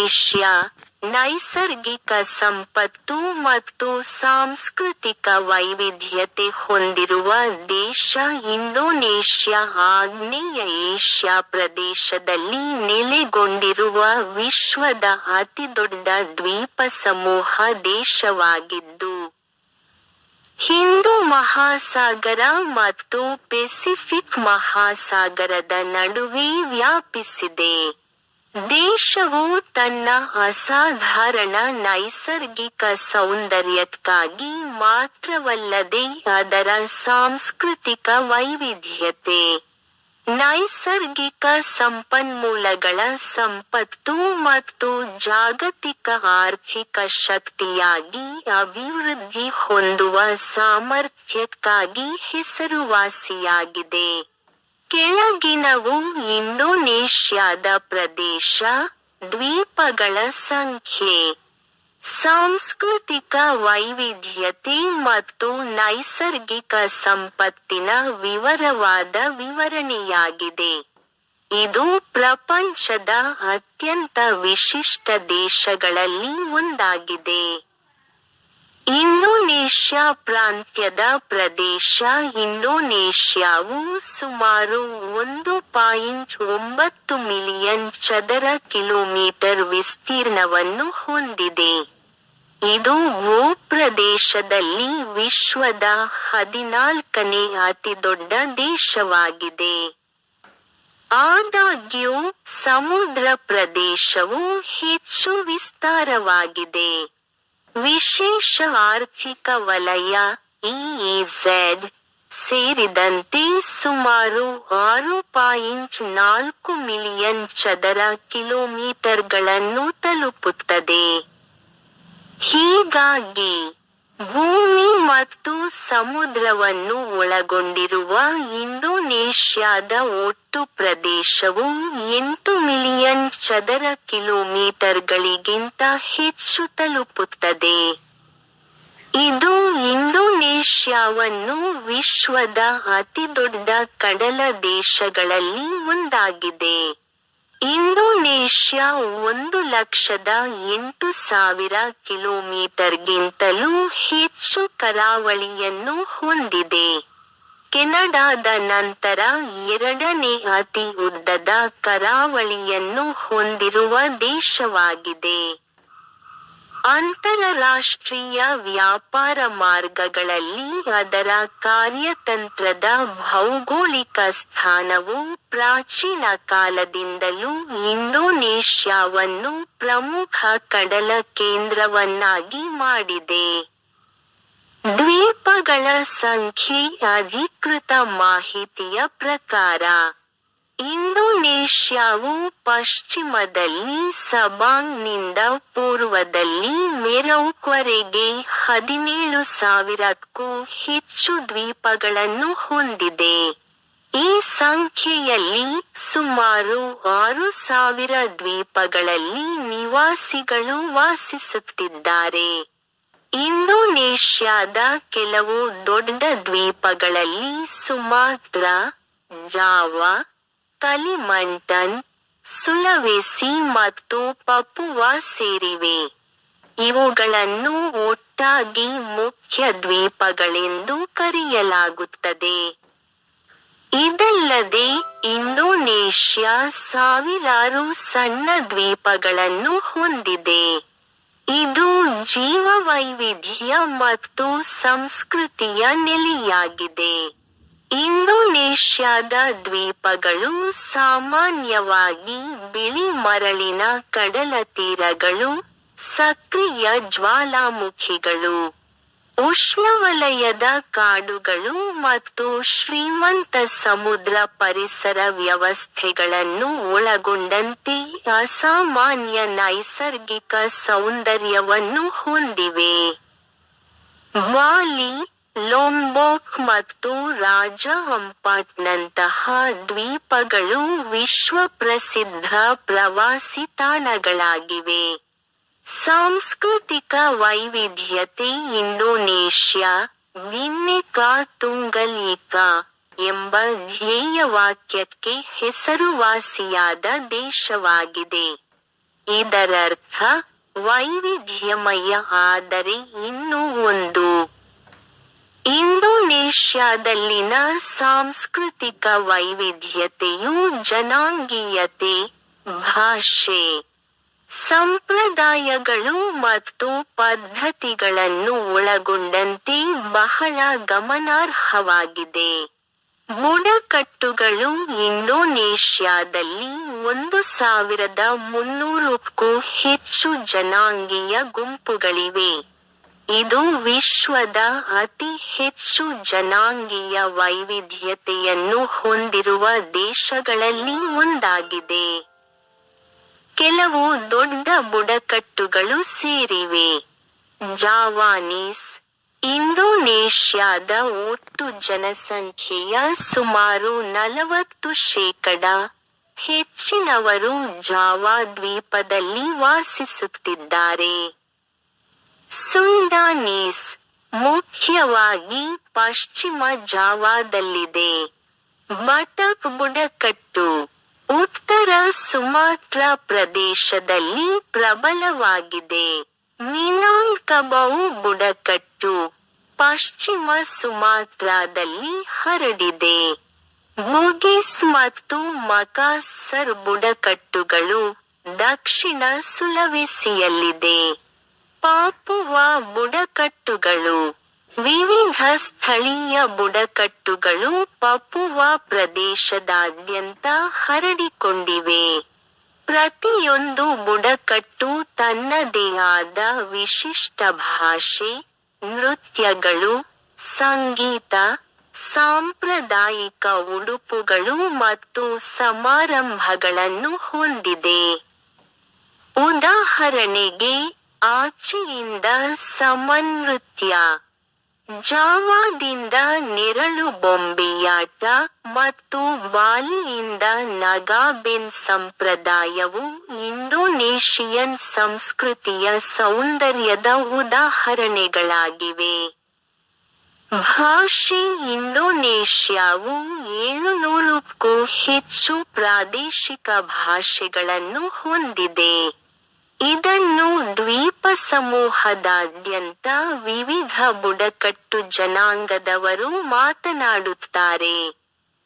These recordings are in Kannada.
ಇಂಡೋನೇಷ್ಯಾ ನೈಸರ್ಗಿಕ ಸಂಪತ್ತು ಮತ್ತು ಸಾಂಸ್ಕೃತಿಕ ವೈವಿಧ್ಯತೆ ಹೊಂದಿರುವ ದೇಶ ಇಂಡೋನೇಷ್ಯಾ, ಆಗ್ನೇಯ ಏಷ್ಯಾ ಪ್ರದೇಶದಲ್ಲಿ ನೆಲೆಗೊಂಡಿರುವ ವಿಶ್ವದ ಅತಿದೊಡ್ಡ ದ್ವೀಪ ಸಮೂಹ ದೇಶವಾಗಿದ್ದು, ಹಿಂದೂ ಮಹಾಸಾಗರ ಮತ್ತು ಪೆಸಿಫಿಕ್ ಮಹಾಸಾಗರದ ನಡುವೆ ವ್ಯಾಪಿಸಿದೆ. ದೇಶವು ತನ್ನ ಅಸಾಧಾರಣ ನೈಸರ್ಗಿಕ ಸೌಂದರ್ಯಕ್ಕಾಗಿ ಮಾತ್ರವಲ್ಲದೆ ಅದರ ಸಾಂಸ್ಕೃತಿಕ ವೈವಿಧ್ಯತೆ, ನೈಸರ್ಗಿಕ ಸಂಪನ್ಮೂಲಗಳ ಸಂಪತ್ತು ಮತ್ತು ಜಾಗತಿಕ ಆರ್ಥಿಕ ಶಕ್ತಿಯಾಗಿ ಅಭಿವೃದ್ಧಿ ಹೊಂದುವ ಸಾಮರ್ಥ್ಯಕ್ಕಾಗಿ ಹೆಸರುವಾಸಿಯಾಗಿದೆ. ಕೆಳಗಿನವು ಇಂಡೋನೇಷ್ಯಾದ ಪ್ರದೇಶ, ದ್ವೀಪಗಳ ಸಂಖ್ಯೆ, ಸಾಂಸ್ಕೃತಿಕ ವೈವಿಧ್ಯತೆ ಮತ್ತು ನೈಸರ್ಗಿಕ ಸಂಪತ್ತಿನ ವಿವರವಾದ ವಿವರಣೆಯಾಗಿದೆ. ಇದು ಪ್ರಪಂಚದ ಅತ್ಯಂತ ವಿಶಿಷ್ಟ ದೇಶಗಳಲ್ಲಿ ಒಂದಾಗಿದೆ. ಇಂಡೋನೇಷ್ಯಾ ಪ್ರಾಂತ್ಯದ ಪ್ರದೇಶ ಇಂಡೋನೇಷ್ಯಾವು ಸುಮಾರು ಒಂದು ಪಾಯಿಂಟ್ ಒಂಬತ್ತು ಮಿಲಿಯನ್ ಚದರ ಕಿಲೋಮೀಟರ್ ವಿಸ್ತೀರ್ಣವನ್ನು ಹೊಂದಿದೆ. ಇದು ಭೂಪ್ರದೇಶದಲ್ಲಿ ವಿಶ್ವದ ಹದಿನಾಲ್ಕನೇ ಅತಿದೊಡ್ಡ ದೇಶವಾಗಿದೆ. ಆದಾಗ್ಯೂ, ಸಮುದ್ರ ಪ್ರದೇಶವು ಹೆಚ್ಚು ವಿಸ್ತಾರವಾಗಿದೆ. ವಿಶೇಷ ಆರ್ಥಿಕ ವಲಯ ಇಇಝೆಡ್ ಸೇರಿದಂತೆ ಸುಮಾರು ಆರು ಪಾಯಿಂಟ್ ನಾಲ್ಕು ಮಿಲಿಯನ್ ಚದರ ಕಿಲೋಮೀಟರ್ಗಳನ್ನು ತಲುಪುತ್ತದೆ. ಹೀಗಾಗಿ ಭೂಮಿ ಮತ್ತು ಸಮುದ್ರವನ್ನು ಒಳಗೊಂಡಿರುವ ಇಂಡೋನೇಷ್ಯಾದ ಒಟ್ಟು ಪ್ರದೇಶವು ಎಂಟು ಮಿಲಿಯನ್ ಚದರ ಕಿಲೋಮೀಟರ್ಗಳಿಗಿಂತ ಹೆಚ್ಚು ತಲುಪುತ್ತದೆ. ಇದು ಇಂಡೋನೇಷ್ಯಾವನ್ನು ವಿಶ್ವದ ಅತಿದೊಡ್ಡ ಕಡಲ ದೇಶಗಳಲ್ಲಿ ಒಂದಾಗಿದೆ. ಇಂಡೋನೇಷ್ಯಾ ಒಂದು ಲಕ್ಷದ ಎಂಟು ಸಾವಿರ ಕಿಲೋಮೀಟರ್ಗಿಂತಲೂ ಹೆಚ್ಚು ಕರಾವಳಿಯನ್ನು ಹೊಂದಿದೆ. ಕೆನಡಾದ ನಂತರ ಎರಡನೇ ಅತಿ ಉದ್ದದ ಕರಾವಳಿಯನ್ನು ಹೊಂದಿರುವ ದೇಶವಾಗಿದೆ. ಅಂತರರಾಷ್ಟ್ರೀಯ ವ್ಯಾಪಾರ ಮಾರ್ಗಗಳಲ್ಲಿ ಅದರ ಕಾರ್ಯತಂತ್ರದ ಭೌಗೋಳಿಕ ಸ್ಥಾನವು ಪ್ರಾಚೀನ ಕಾಲದಿಂದಲೂ ಇಂಡೋನೇಷ್ಯಾವನ್ನು ಪ್ರಮುಖ ಕಡಲ ಕೇಂದ್ರವನ್ನಾಗಿ ಮಾಡಿದೆ. ದ್ವೀಪಗಳ ಸಂಖ್ಯೆ ಅಧಿಕೃತ ಮಾಹಿತಿಯ ಪ್ರಕಾರ ಇಂಡೋನೇಷ್ಯಾವು ಪಶ್ಚಿಮದಲ್ಲಿ ಸಬಾಂಗ್ನಿಂದ ಪೂರ್ವದಲ್ಲಿ ಮೆರೌಕ್ವರೆಗೆ ಹದಿನೇಳು ಸಾವಿರಕ್ಕೂ ಹೆಚ್ಚು ದ್ವೀಪಗಳನ್ನು ಹೊಂದಿದೆ. ಈ ಸಂಖ್ಯೆಯಲ್ಲಿ ಸುಮಾರು ಆರು ಸಾವಿರ ದ್ವೀಪಗಳಲ್ಲಿ ನಿವಾಸಿಗಳು ವಾಸಿಸುತ್ತಿದ್ದಾರೆ. ಇಂಡೋನೇಷ್ಯಾದ ಕೆಲವು ದೊಡ್ಡ ದ್ವೀಪಗಳಲ್ಲಿ ಸುಮಾತ್ರ, ಜಾವಾ ಕಲಿಮಂಟನ್ ಸುಲವೇಸಿ ಮತ್ತು ಪಪುವಾ ಸೇರಿವೆ. ಇವುಗಳನ್ನು ಒಟ್ಟಾಗಿ ಮುಖ್ಯ ದ್ವೀಪಗಳೆಂದು ಕರೆಯಲಾಗುತ್ತದೆ. ಇದಲ್ಲದೆ ಇಂಡೋನೇಷ್ಯಾ ಸಾವಿರಾರು ಸಣ್ಣ ದ್ವೀಪಗಳನ್ನು ಹೊಂದಿದೆ. ಇದು ಜೀವವೈವಿಧ್ಯ ಮತ್ತು ಸಂಸ್ಕೃತಿಯ ನೆಲೆಯಾಗಿದೆ. ಇಂಡೋನೇಷ್ಯಾದ ದ್ವೀಪಗಳು ಸಾಮಾನ್ಯವಾಗಿ ಬಿಳಿ ಮರಳಿನ ಕಡಲ ತೀರಗಳು ಸಕ್ರಿಯ ಜ್ವಾಲಾಮುಖಿಗಳು. ಉಷ್ಣವಲಯದ ಕಾಡುಗಳು ಮತ್ತು ಶ್ರೀಮಂತ ಸಮುದ್ರ ಪರಿಸರ ವ್ಯವಸ್ಥೆಗಳನ್ನು ಒಳಗೊಂಡಂತೆ ಅಸಾಮಾನ್ಯ ನೈಸರ್ಗಿಕ ಸೌಂದರ್ಯವನ್ನು ಹೊಂದಿವೆ. ಬಾಲಿ ಲೊಂಬೋಕ್ ಮತ್ತು ರಾಜ ಹಂಪಾಟ್ನಂತಹ ದ್ವೀಪಗಳು ವಿಶ್ವ ಪ್ರಸಿದ್ಧ ಪ್ರವಾಸಿ ತಾಣಗಳಾಗಿವೆ. ಸಾಂಸ್ಕೃತಿಕ ವೈವಿಧ್ಯತೆ ಇಂಡೋನೇಷ್ಯಾ, ವಿನ್ನೆಕಾ ತುಂಗಲೀಕಾ ಎಂಬ ಧ್ಯೇಯವಾಕ್ಯಕ್ಕೆ ಹೆಸರುವಾಸಿಯಾದ ದೇಶವಾಗಿದೆ. ಇದರರ್ಥ ವೈವಿಧ್ಯಮಯ, ಆದರೆ ಇನ್ನೂ ಒಂದು. ಇಂಡೋನೇಷ್ಯಾದಲ್ಲಿನ ಸಾಂಸ್ಕೃತಿಕ ವೈವಿಧ್ಯತೆಯು ಜನಾಂಗೀಯತೆ, ಭಾಷೆ, ಸಂಪ್ರದಾಯಗಳು ಮತ್ತು ಪದ್ಧತಿಗಳನ್ನು ಒಳಗೊಂಡಂತೆ ಬಹಳ ಗಮನಾರ್ಹವಾಗಿದೆ. ಬುಡಕಟ್ಟುಗಳು ಇಂಡೋನೇಷ್ಯಾದಲ್ಲಿ ಒಂದು ಸಾವಿರದ ಮುನ್ನೂರಕ್ಕೂ ಹೆಚ್ಚು ಜನಾಂಗೀಯ ಗುಂಪುಗಳಿವೆ. ಇದು ವಿಶ್ವದ ಅತಿ ಹೆಚ್ಚು ಜನಾಂಗೀಯ ವೈವಿಧ್ಯತೆಯನ್ನು ಹೊಂದಿರುವ ದೇಶಗಳಲ್ಲಿ ಒಂದಾಗಿದೆ. ಕೆಲವು ದೊಡ್ಡ ಬುಡಕಟ್ಟುಗಳು ಸೇರಿವೆ. ಜಾವಾನೀಸ್, ಇಂಡೋನೇಷ್ಯಾದ ಒಟ್ಟು ಜನಸಂಖ್ಯೆಯ ಸುಮಾರು ನಲವತ್ತು ಶೇಕಡ. ಹೆಚ್ಚಿನವರು ಜಾವಾ ದ್ವೀಪದಲ್ಲಿ ವಾಸಿಸುತ್ತಿದ್ದಾರೆ. ಸುಂಡಾನೀಸ್ ಮುಖ್ಯವಾಗಿ ಪಶ್ಚಿಮ ಜಾವಾದಲ್ಲಿದೆ. ಬಟಕ್ ಬುಡಕಟ್ಟು ಉತ್ತರ ಸುಮಾತ್ರ ಪ್ರದೇಶದಲ್ಲಿ ಪ್ರಬಲವಾಗಿದೆ. ಮಿನಾಂಕಬೌ ಬುಡಕಟ್ಟು ಪಶ್ಚಿಮ ಸುಮಾತ್ರಾದಲ್ಲಿ ಹರಡಿದೆ. ಬುಗಿಸ್ ಮತ್ತು ಮಕಾಸರ್ ಬುಡಕಟ್ಟುಗಳು ದಕ್ಷಿಣ ಸುಲವೆಸಿಯಲ್ಲಿದೆ. ಪಾಪುವಾ ಬುಡಕಟ್ಟುಗಳು ವಿವಿಧ ಸ್ಥಳೀಯ ಬುಡಕಟ್ಟುಗಳು ಪಪುವಾ ಪ್ರದೇಶದಾದ್ಯಂತ ಹರಡಿಕೊಂಡಿವೆ. ಪ್ರತಿಯೊಂದು ಬುಡಕಟ್ಟು ತನ್ನದೇ ಆದ ವಿಶಿಷ್ಟ ಭಾಷೆ, ನೃತ್ಯಗಳು, ಸಂಗೀತ, ಸಾಂಪ್ರದಾಯಿಕ ಉಡುಪುಗಳು ಮತ್ತು ಸಮಾರಂಭಗಳನ್ನು ಹೊಂದಿದೆ. ಉದಾಹರಣೆಗೆ ಆಚೆಯಿಂದ ಸಮನೃತ್ಯ ಜಾವಾದಿಂದ ನೆರಳು ಬೊಂಬೆಯಾಟ ಮತ್ತು ಬಾಲಿಯಿಂದ ನಗಾಬೆನ್ ಸಂಪ್ರದಾಯವು ಇಂಡೋನೇಷಿಯನ್ ಸಂಸ್ಕೃತಿಯ ಸೌಂದರ್ಯದ ಉದಾಹರಣೆಗಳಾಗಿವೆ. ಭಾಷೆ ಇಂಡೋನೇಷ್ಯಾವು ಏಳುನೂರಕ್ಕೂ ಹೆಚ್ಚು ಪ್ರಾದೇಶಿಕ ಭಾಷೆಗಳನ್ನು ಹೊಂದಿದೆ. ಇದನ್ನು ದ್ವೀಪ ಸಮೂಹದಾದ್ಯಂತ ವಿವಿಧ ಬುಡಕಟ್ಟು ಜನಾಂಗದವರು ಮಾತನಾಡುತ್ತಾರೆ.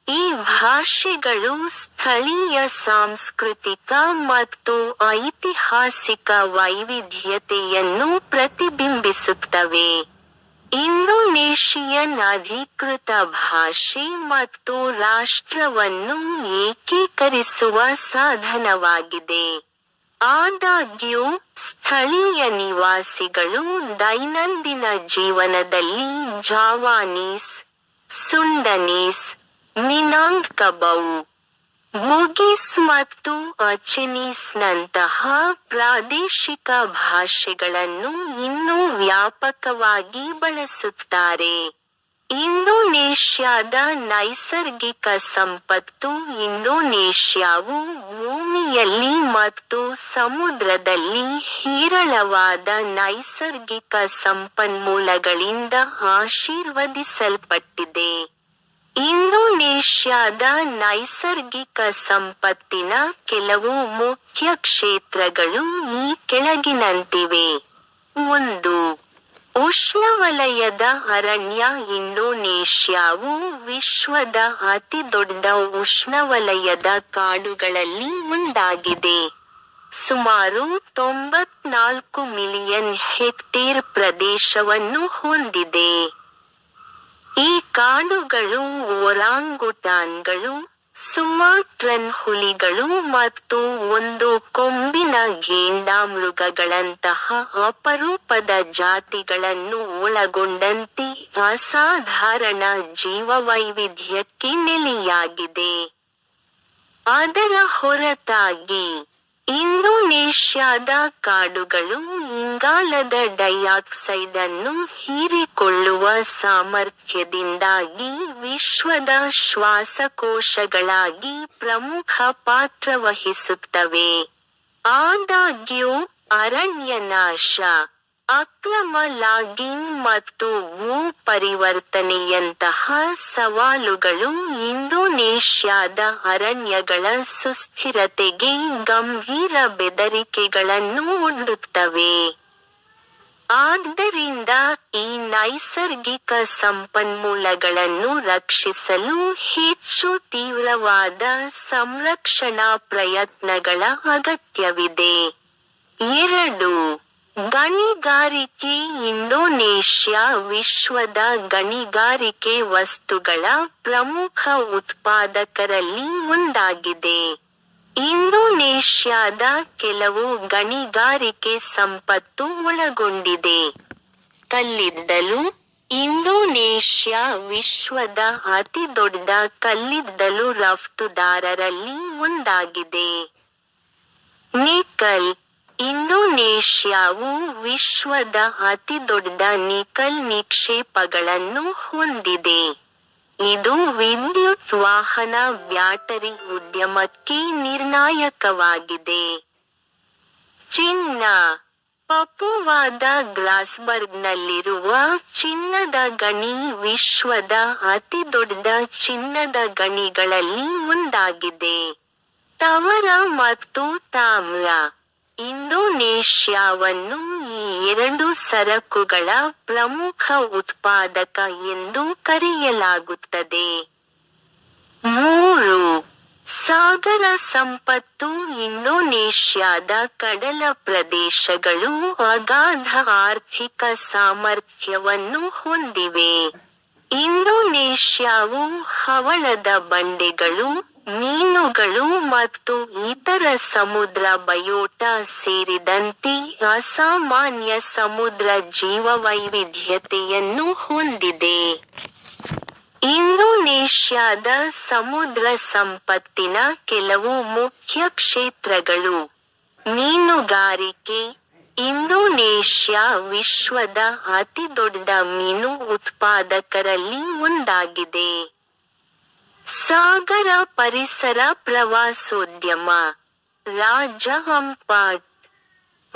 ಈ ಭಾಷೆಗಳು ಸ್ಥಳೀಯ ಸಾಂಸ್ಕೃತಿಕ ಮತ್ತು ಐತಿಹಾಸಿಕ ವೈವಿಧ್ಯತೆಯನ್ನು ಪ್ರತಿಬಿಂಬಿಸುತ್ತವೆ. ಇಂಡೋನೇಷಿಯನ್ ಅಧಿಕೃತ ಭಾಷೆ ಮತ್ತು ರಾಷ್ಟ್ರವನ್ನು ಏಕೀಕರಿಸುವ ಸಾಧನವಾಗಿದೆ. ಆದಾಗ್ಯೂ ಸ್ಥಳೀಯ ನಿವಾಸಿಗಳು ದೈನಂದಿನ ಜೀವನದಲ್ಲಿ ಜಾವಾನೀಸ್, ಸುಂಡನೀಸ್ ಮಿನಾಂಗ್ಕಬೌ ಮುಗಿಸ್ ಮತ್ತು ಅಚೆನೀಸ್ನಂತಹ ಪ್ರಾದೇಶಿಕ ಭಾಷೆಗಳನ್ನು ಇನ್ನೂ ವ್ಯಾಪಕವಾಗಿ ಬಳಸುತ್ತಾರೆ. ಇಂಡೋನೇಷ್ಯಾದ ನೈಸರ್ಗಿಕ ಸಂಪತ್ತು ಇಂಡೋನೇಷ್ಯಾವು ಭೂಮಿಯಲ್ಲಿ ಮತ್ತು ಸಮುದ್ರದಲ್ಲಿ ಹೇರಳವಾದ ನೈಸರ್ಗಿಕ ಸಂಪನ್ಮೂಲಗಳಿಂದ ಆಶೀರ್ವದಿಸಲ್ಪಟ್ಟಿದೆ. ಇಂಡೋನೇಷ್ಯಾದ ನೈಸರ್ಗಿಕ ಸಂಪತ್ತಿನ ಕೆಲವು ಮುಖ್ಯ ಕ್ಷೇತ್ರಗಳು ಈ ಕೆಳಗಿನಂತಿವೆ. ಒಂದು ಉಷ್ಣವಲಯದ ಅರಣ್ಯ ಇಂಡೋನೇಷ್ಯಾವು ವಿಶ್ವದ ಅತಿ ದೊಡ್ಡ ಉಷ್ಣವಲಯದ ಕಾಡುಗಳಲ್ಲಿ ಒಂದಾಗಿದೆ. ಸುಮಾರು ತೊಂಬತ್ನಾಲ್ಕು ಮಿಲಿಯನ್ ಹೆಕ್ಟೇರ್ ಪ್ರದೇಶವನ್ನು ಹೊಂದಿದೆ. ಈ ಕಾಡುಗಳು ಒರಾಂಗುಟಾನ್ಗಳು ಸುಮಾಟ್ರನ್ ಹುಲಿಗಳು ಮತ್ತು ಒಂದು ಕೊಂಬಿನ ಗೇಂಡಾ ಮೃಗಗಳಂತಹ ಅಪರೂಪದ ಜಾತಿಗಳನ್ನು ಒಳಗೊಂಡಂತೆ ಅಸಾಧಾರಣ ಜೀವವೈವಿಧ್ಯಕ್ಕೆ ನೆಲೆಯಾಗಿದೆ. ಅದರ ಹೊರತಾಗಿ ಇಂಡೋನೇಷ್ಯಾದ ಕಾಡುಗಳು ಇಂಗಾಲದ ಡೈಆಕ್ಸೈಡ್ ಅನ್ನು ಹೀರಿಕೊಳ್ಳುವ ಸಾಮರ್ಥ್ಯದಿಂದಾಗಿ ವಿಶ್ವದ ಶ್ವಾಸಕೋಶಗಳಾಗಿ ಪ್ರಮುಖ ಪಾತ್ರ ವಹಿಸುತ್ತವೆ ಆದಾಗ್ಯೂ ಅರಣ್ಯನಾಶ ಅಕ್ರಮ ಲಾಗಿಂಗ್ ಮತ್ತು ಭೂ ಪರಿವರ್ತನೆಯಂತಹ ಸವಾಲುಗಳು ಇಂಡೋನೇಷ್ಯಾದ ಅರಣ್ಯಗಳ ಸುಸ್ಥಿರತೆಗೆ ಗಂಭೀರ ಬೆದರಿಕೆಗಳನ್ನು ಒಡ್ಡುತ್ತವೆ ಆದ್ದರಿಂದ ಈ ನೈಸರ್ಗಿಕ ಸಂಪನ್ಮೂಲಗಳನ್ನು ರಕ್ಷಿಸಲು ಹೆಚ್ಚು ತೀವ್ರವಾದ ಸಂರಕ್ಷಣಾ ಪ್ರಯತ್ನಗಳ ಅಗತ್ಯವಿದೆ. ಎರಡು ಗಣಿಗಾರಿಕೆ ಇಂಡೋನೇಷ್ಯಾ ವಿಶ್ವದ ಗಣಿಗಾರಿಕೆ ವಸ್ತುಗಳ ಪ್ರಮುಖ ಉತ್ಪಾದಕರಲ್ಲಿ ಒಂದಾಗಿದೆ. ಇಂಡೋನೇಷ್ಯಾದ ಕೆಲವು ಗಣಿಗಾರಿಕೆ ಸಂಪತ್ತು ಒಳಗೊಂಡಿದೆ. ಕಲ್ಲಿದ್ದಲು ಇಂಡೋನೇಷ್ಯಾ ವಿಶ್ವದ ಅತಿದೊಡ್ಡ ಕಲ್ಲಿದ್ದಲು ರಫ್ತುದಾರರಲ್ಲಿ ಒಂದಾಗಿದೆ. ನಿಕಲ್ ಇಂಡೋನೇಷ್ಯಾವು ವಿಶ್ವದ ಅತಿದೊಡ್ಡ ನಿಕಲ್ ನಿಕ್ಷೇಪಗಳನ್ನು ಹೊಂದಿದೆ. ಇದು ವಿದ್ಯುತ್ ವಾಹನ ಬ್ಯಾಟರಿ ಉದ್ಯಮಕ್ಕೆ ನಿರ್ಣಾಯಕವಾಗಿದೆ. ಚಿನ್ನ ಪಪುವಾದ ಗ್ರಾಸ್ಬರ್ಗ್ನಲ್ಲಿರುವ ಚಿನ್ನದ ಗಣಿ ವಿಶ್ವದ ಅತಿದೊಡ್ಡ ಚಿನ್ನದ ಗಣಿಗಳಲ್ಲಿ ಒಂದಾಗಿದೆ. ತವರ ಮತ್ತು ತಾಮ್ರ ಇಂಡೋನೇಷ್ಯಾವನ್ನು ಈ ಎರಡು ಸರಕುಗಳ ಪ್ರಮುಖ ಉತ್ಪಾದಕ ಎಂದು ಕರೆಯಲಾಗುತ್ತದೆ. ಮೂರು, ಸಾಗರ ಸಂಪತ್ತು ಇಂಡೋನೇಷ್ಯಾದ ಕಡಲ ಪ್ರದೇಶಗಳು ಅಗಾಧ ಆರ್ಥಿಕ ಸಾಮರ್ಥ್ಯವನ್ನು ಹೊಂದಿವೆ. ಇಂಡೋನೇಷ್ಯಾವು ಹವಳದ ಬಂಡೆಗಳು ಮೀನುಗಳು ಮತ್ತು ಇತರ ಸಮುದ್ರ ಬಯೋಟ ಸೇರಿದಂತೆ ಅಸಾಮಾನ್ಯ ಸಮುದ್ರ ಜೀವವೈವಿಧ್ಯತೆಯನ್ನು ಹೊಂದಿದೆ. ಇಂಡೋನೇಷ್ಯಾದ ಸಮುದ್ರ ಸಂಪತ್ತಿನ ಕೆಲವು ಮುಖ್ಯ ಕ್ಷೇತ್ರಗಳು. ಮೀನುಗಾರಿಕೆ. ಇಂಡೋನೇಷ್ಯಾ ವಿಶ್ವದ ಅತಿದೊಡ್ಡ ಮೀನು ಉತ್ಪಾದಕರಲ್ಲಿ ಒಂದಾಗಿದೆ. ಸಾಗರ ಪರಿಸರ ಪ್ರವಾಸೋದ್ಯಮ ರಾಜ ಹಂಪಾಟ್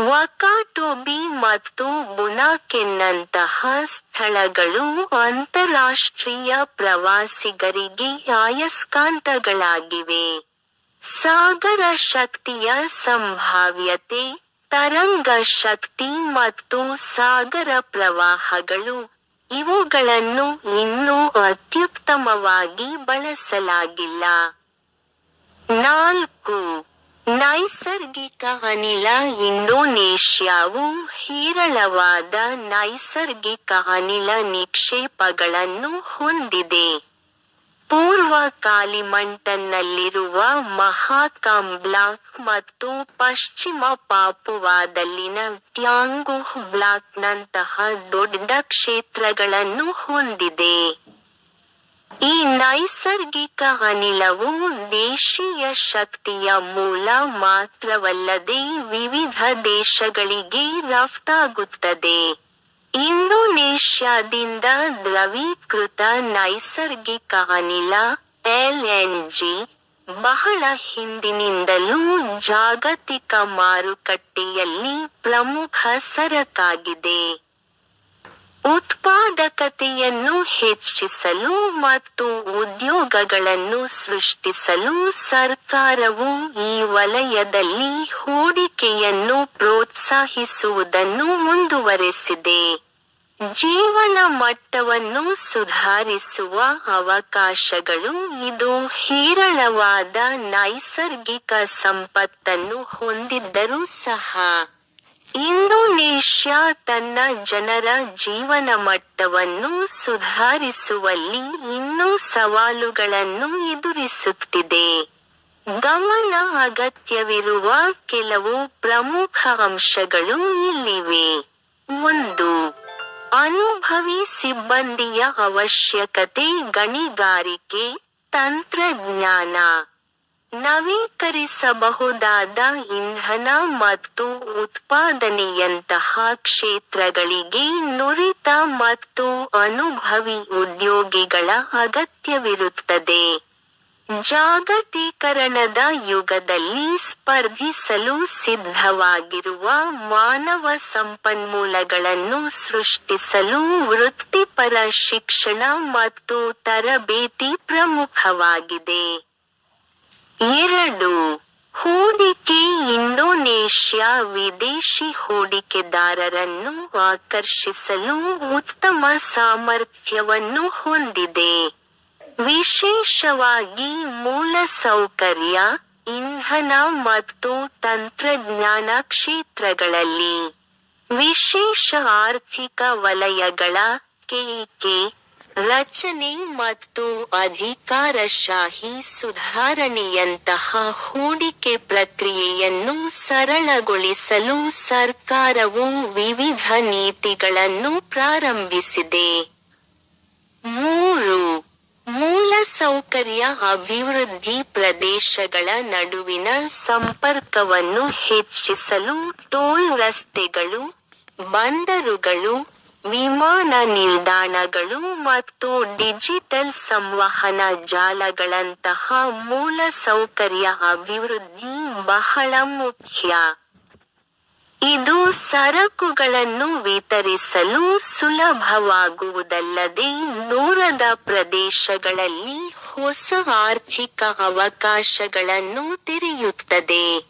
ವಕಾಟೋಬಿ ಮತ್ತು ಬುನಾಕೆನ್ನಂತಹ ಸ್ಥಳಗಳು ಅಂತಾರಾಷ್ಟ್ರೀಯ ಪ್ರವಾಸಿಗರಿಗೆ ಆಯಸ್ಕಾಂತಗಳಾಗಿವೆ. ಸಾಗರ ಶಕ್ತಿಯ ಸಂಭಾವ್ಯತೆ, ತರಂಗ ಶಕ್ತಿ ಮತ್ತು ಸಾಗರ ಪ್ರವಾಹಗಳು ಇವುಗಳನ್ನು ಇನ್ನೂ ಅತ್ಯುತ್ತಮವಾಗಿ ಬಳಸಲಾಗಿಲ್ಲ. ನಾಲ್ಕು ನೈಸರ್ಗಿಕ ಅನಿಲ ಇಂಡೋನೇಷ್ಯಾವು ಹೇರಳವಾದ ನೈಸರ್ಗಿಕ ಅನಿಲ ನಿಕ್ಷೇಪಗಳನ್ನು ಹೊಂದಿದೆ. ಪೂರ್ವ ಕಾಲಿಮಂಟನ್ನಲ್ಲಿರುವ ಮಹಾಕಾಂಬ್ಲಾ ಮತ್ತು ಪಶ್ಚಿಮ ಪಾಪುವಾದಲ್ಲಿನ ಟ್ಯಾಂಗುಹ್ ಬ್ಲಾಕ್ನಂತಹ ದೊಡ್ಡ ಕ್ಷೇತ್ರಗಳನ್ನು ಹೊಂದಿದೆ. ಈ ನೈಸರ್ಗಿಕ ಅನಿಲವು ದೇಶೀಯ ಶಕ್ತಿಯ ಮೂಲ ಮಾತ್ರವಲ್ಲದೆ ವಿವಿಧ ದೇಶಗಳಿಗೆ ರಫ್ತಾಗುತ್ತದೆ ಇಂಡೋನೇಷ್ಯಾದಿಂದ ದ್ರವೀಕೃತ ನೈಸರ್ಗಿಕ ಅನಿಲ ಎಲ್ಎನ್ಜಿ ಬಹಳ ಹಿಂದಿನಿಂದಲೂ ಜಾಗತಿಕ ಮಾರುಕಟ್ಟೆಯಲ್ಲಿ ಪ್ರಮುಖ ಸರಕಾಗಿದೆ. ಉತ್ಪಾದಕತೆಯನ್ನು ಹೆಚ್ಚಿಸಲು ಮತ್ತು ಉದ್ಯೋಗಗಳನ್ನು ಸೃಷ್ಟಿಸಲು ಸರ್ಕಾರವು ಈ ವಲಯದಲ್ಲಿ ಹೂಡಿಕೆಯನ್ನು ಪ್ರೋತ್ಸಾಹಿಸುವುದನ್ನು ಮುಂದುವರೆಸಿದೆ. ಜೀವನ ಮಟ್ಟವನ್ನು ಸುಧಾರಿಸುವ ಅವಕಾಶಗಳು ಇದು ಹೇರಳವಾದ ನೈಸರ್ಗಿಕ ಸಂಪತ್ತನ್ನು ಹೊಂದಿದ್ದರೂ ಸಹ. ಇಂಡೋನೇಷ್ಯಾ ತನ್ನ ಜನರ ಜೀವನ ಮಟ್ಟವನ್ನು ಸುಧಾರಿಸುವಲ್ಲಿ ಇನ್ನೂ ಸವಾಲುಗಳನ್ನು ಎದುರಿಸುತ್ತಿದೆ. ಗಮನ ಅಗತ್ಯವಿರುವ ಕೆಲವು ಪ್ರಮುಖ ಅಂಶಗಳು ಇಲ್ಲಿವೆ. ಒಂದು, ಅನುಭವಿ ಸಿಬ್ಬಂದಿಯ ಅವಶ್ಯಕತೆ ಗಣಿಗಾರಿಕೆ, ತಂತ್ರಜ್ಞಾನ. ನವೀಕರಿಸಬಹುದಾದ ಇಂಧನ ಮತ್ತು ಉತ್ಪಾದನೆಯಂತಹ ಕ್ಷೇತ್ರಗಳಿಗೆ ನುರಿತ ಮತ್ತು ಅನುಭವಿ ಉದ್ಯೋಗಿಗಳ ಅಗತ್ಯವಿರುತ್ತದೆ. ಜಾಗತೀಕರಣದ ಯುಗದಲ್ಲಿ ಸ್ಪರ್ಧಿಸಲು ಸಿದ್ಧವಾಗಿರುವ ಮಾನವ ಸಂಪನ್ಮೂಲಗಳನ್ನು ಸೃಷ್ಟಿಸಲು ವೃತ್ತಿಪರ ಶಿಕ್ಷಣ ಮತ್ತು ತರಬೇತಿ ಪ್ರಮುಖವಾಗಿದೆ. ಎರಡು, ಹೂಡಿಕೆ ಇಂಡೋನೇಷ್ಯಾ ವಿದೇಶಿ ಹೂಡಿಕೆದಾರರನ್ನು ಆಕರ್ಷಿಸಲು ಉತ್ತಮ ಸಾಮರ್ಥ್ಯವನ್ನು ಹೊಂದಿದೆ. ವಿಶೇಷವಾಗಿ ಮೂಲಸೌಕರ್ಯ ಇಂಧನ ಮತ್ತು ತಂತ್ರಜ್ಞಾನ ಕ್ಷೇತ್ರಗಳಲ್ಲಿ. ವಿಶೇಷ ಆರ್ಥಿಕ ವಲಯಗಳ ಕೆಇಕೆ ರಚನೆ ಮತ್ತು ಅಧಿಕಾರಶಾಹಿ ಸುಧಾರಣೆಯಂತಹ ಹೂಡಿಕೆ ಪ್ರಕ್ರಿಯೆಯನ್ನು ಸರಳಗೊಳಿಸಲು ಸರ್ಕಾರವು ವಿವಿಧ ನೀತಿಗಳನ್ನು ಪ್ರಾರಂಭಿಸಿದೆ. ಮೂರು ಮೂಲಸೌಕರ್ಯ ಅಭಿವೃದ್ಧಿ ಪ್ರದೇಶಗಳ ನಡುವಿನ ಸಂಪರ್ಕವನ್ನು ಹೆಚ್ಚಿಸಲು ಟೋಲ್ ರಸ್ತೆಗಳು, ಬಂದರುಗಳು ವಿಮಾನ ನಿಲ್ದಾಣಗಳು ಮತ್ತು ಡಿಜಿಟಲ್ ಸಂವಹನ ಜಾಲಗಳಂತಹ ಮೂಲಸೌಕರ್ಯ ಅಭಿವೃದ್ಧಿ ಬಹಳ ಮುಖ್ಯ. ಇದು ಸರಕುಗಳನ್ನು ವಿತರಿಸಲು ಸುಲಭವಾಗುವುದಲ್ಲದೆ ದೂರದ ಪ್ರದೇಶಗಳಲ್ಲಿ ಹೊಸ ಆರ್ಥಿಕ ಅವಕಾಶಗಳನ್ನು ತೆರೆಯುತ್ತದೆ.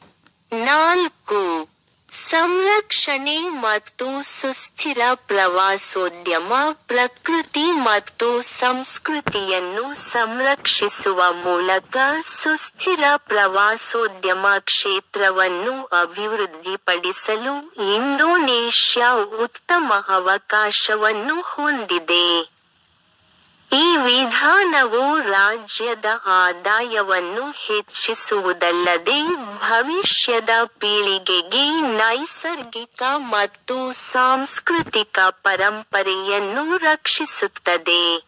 ನಾಲ್ಕು ಸಂರಕ್ಷಣೆ ಮತ್ತು ಸುಸ್ಥಿರ ಪ್ರವಾಸೋದ್ಯಮ, ಪ್ರಕೃತಿ ಮತ್ತು ಸಂಸ್ಕೃತಿಯನ್ನು ಸಂರಕ್ಷಿಸುವ ಮೂಲಕ ಸುಸ್ಥಿರ ಪ್ರವಾಸೋದ್ಯಮ ಕ್ಷೇತ್ರವನ್ನು ಅಭಿವೃದ್ಧಿಪಡಿಸಲು ಇಂಡೋನೇಷ್ಯಾ ಉತ್ತಮ ಅವಕಾಶವನ್ನು ಹೊಂದಿದೆ. ವಿಧಾನವು ರಾಜ್ಯದ ಆದಾಯವನ್ನು ಹೆಚ್ಚಿಸುವುದಲ್ಲದೆ ಭವಿಷ್ಯದ ಪೀಳಿಗೆಗೆ ನೈಸರ್ಗಿಕ ಮತ್ತು ಸಾಂಸ್ಕೃತಿಕ ಪರಂಪರೆಯನ್ನು ರಕ್ಷಿಸುತ್ತದೆ.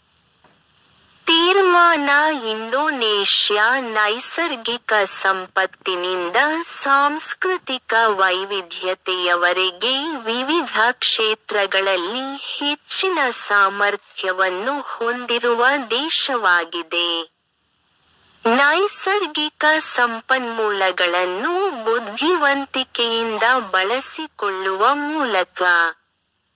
ತೀರ್ಮಾನ ಇಂಡೋನೇಷ್ಯಾ ನೈಸರ್ಗಿಕ ಸಂಪತ್ತಿನಿಂದ ಸಾಂಸ್ಕೃತಿಕ ವೈವಿಧ್ಯತೆಯವರೆಗೆ ವಿವಿಧ ಕ್ಷೇತ್ರಗಳಲ್ಲಿ ಹೆಚ್ಚಿನ ಸಾಮರ್ಥ್ಯವನ್ನು ಹೊಂದಿರುವ ದೇಶವಾಗಿದೆ. ನೈಸರ್ಗಿಕ ಸಂಪನ್ಮೂಲಗಳನ್ನು ಬುದ್ಧಿವಂತಿಕೆಯಿಂದ ಬಳಸಿಕೊಳ್ಳುವ ಮೂಲಕ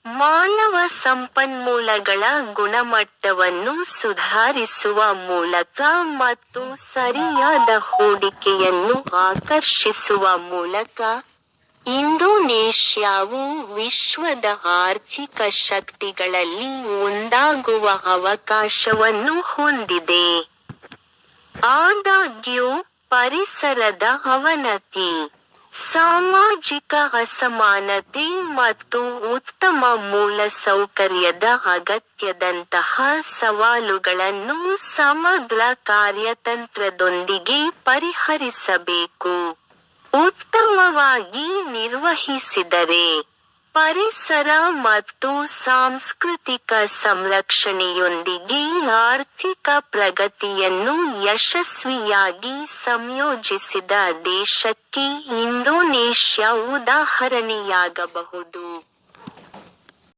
ಮಾನವ ಸಂಪನ್ಮೂಲಗಳ ಗುಣಮಟ್ಟವನ್ನು ಸುಧಾರಿಸುವ ಮೂಲಕ ಮತ್ತು ಸರಿಯಾದ ಹೂಡಿಕೆಯನ್ನು ಆಕರ್ಷಿಸುವ ಮೂಲಕ ಇಂಡೋನೇಷ್ಯಾವು ವಿಶ್ವದ ಆರ್ಥಿಕ ಶಕ್ತಿಗಳಲ್ಲಿ ಒಂದಾಗುವ ಅವಕಾಶವನ್ನು ಹೊಂದಿದೆ. ಆದಾಗ್ಯೂ, ಪರಿಸರದ ಅವನತಿ ಸಾಮಾಜಿಕ ಅಸಮಾನತೆ ಮತ್ತು ಉತ್ತಮ ಮೂಲಸೌಕರ್ಯದ ಅಗತ್ಯದಂತಹ ಸವಾಲುಗಳನ್ನು ಸಮಗ್ರ ಕಾರ್ಯತಂತ್ರದೊಂದಿಗೆ ಪರಿಹರಿಸಬೇಕು. ಉತ್ತಮವಾಗಿ ನಿರ್ವಹಿಸಿದರೆ ಪರಿಸರ ಮತ್ತು ಸಾಂಸ್ಕೃತಿಕ ಸಂರಕ್ಷಣೆಯೊಂದಿಗೆ ಆರ್ಥಿಕ ಪ್ರಗತಿಯನ್ನು ಯಶಸ್ವಿಯಾಗಿ ಸಂಯೋಜಿಸಿದ ದೇಶಕ್ಕೆ ಇಂಡೋನೇಷ್ಯಾ ಉದಾಹರಣೆಯಾಗಬಹುದು.